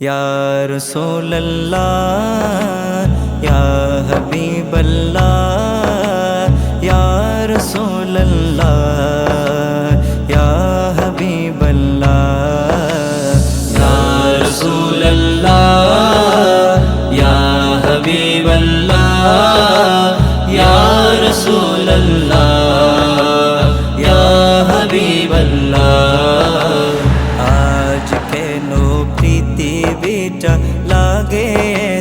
یا رسول اللہ، یا حبیب اللہ، یا رسول اللہ، یا حبیب اللہ، یا رسول اللہ، یا حبیب اللہ۔ بیٹا لاگے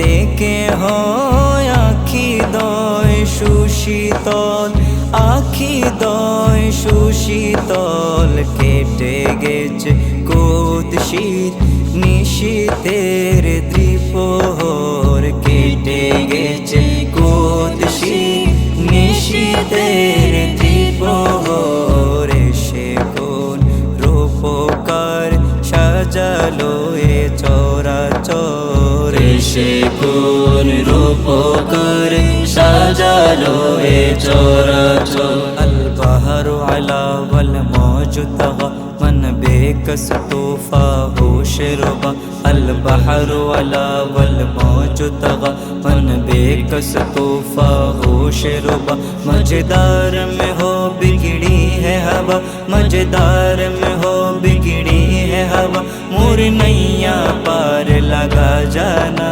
দেখে হয় আখি দয় সুশীতল, আখি দয় সুশীতল কেটে গেছে কুদশীত, নিশীতের দ্বিপহর কেটে গেছে সে কোন রূপকার সাজালো এ চরা চর البحر على والموج طغى من بكس طوفاه شربا البحر على والموج طغى من بكس طوفاه شربا مجدار میں ہو بگڑی ہے ہوا مجدار میں ہو بگڑی ہے ہوا مور نیا پار لگا جانا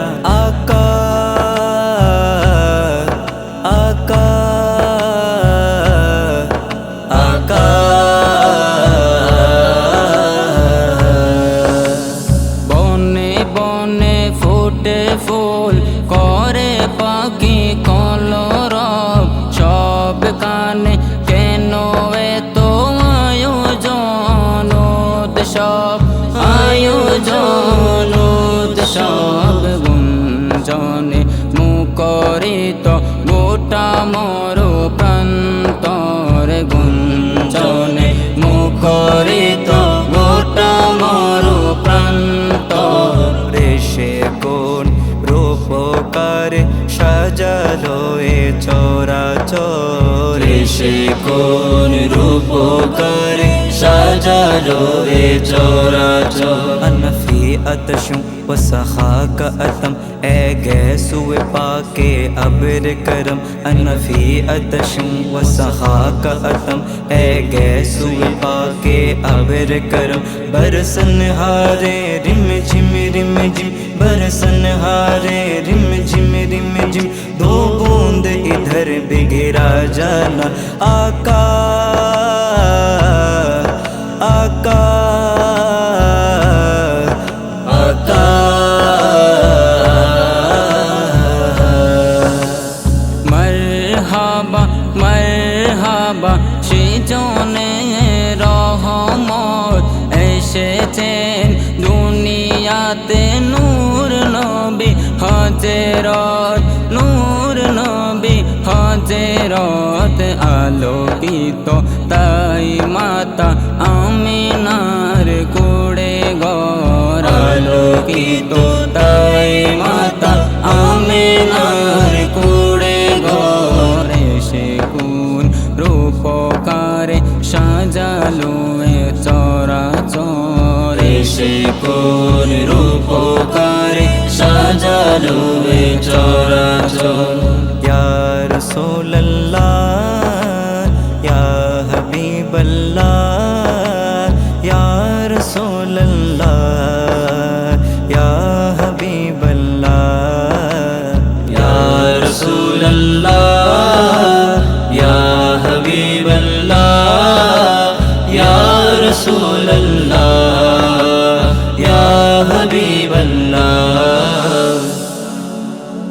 সব, আয়োজন সব গুঞ্জনে মুকরিত গোটা মর প্রান্তর গুঞ্জনে মুকরিত গোটা মর প্রান্তর রেশে কোন রূপকার সাজালো এ চোরা চরে সে কোন রূপকার چارو اے چورا چور انفی اتشوں و سخا کا اتم۔ اے گئے سوئے پاکے ابر کرم۔ انفی اتشوں و سخا کا اتم۔ اے گئے سوئے پاکے ابر کرم۔ برسن ہارے رم جم رم جم برسن ہارے رم جم رم جم دو بوند ادھر بگرا جانا۔ آکا হজরত, নূর নবী হজরত আলোকিত, তাই মাতা আমিনার কুড়ে গর আলোকিত, তাই মাতা আমিনার কুড়ে গরে সে কোন রূপকারে সাজালো চরা চরে সে কোন میں چورا اللہ، یا حبیب اللہ، یا رسول اللہ، یا اللہ۔ یا رسول اللہ، یا حبیب رسول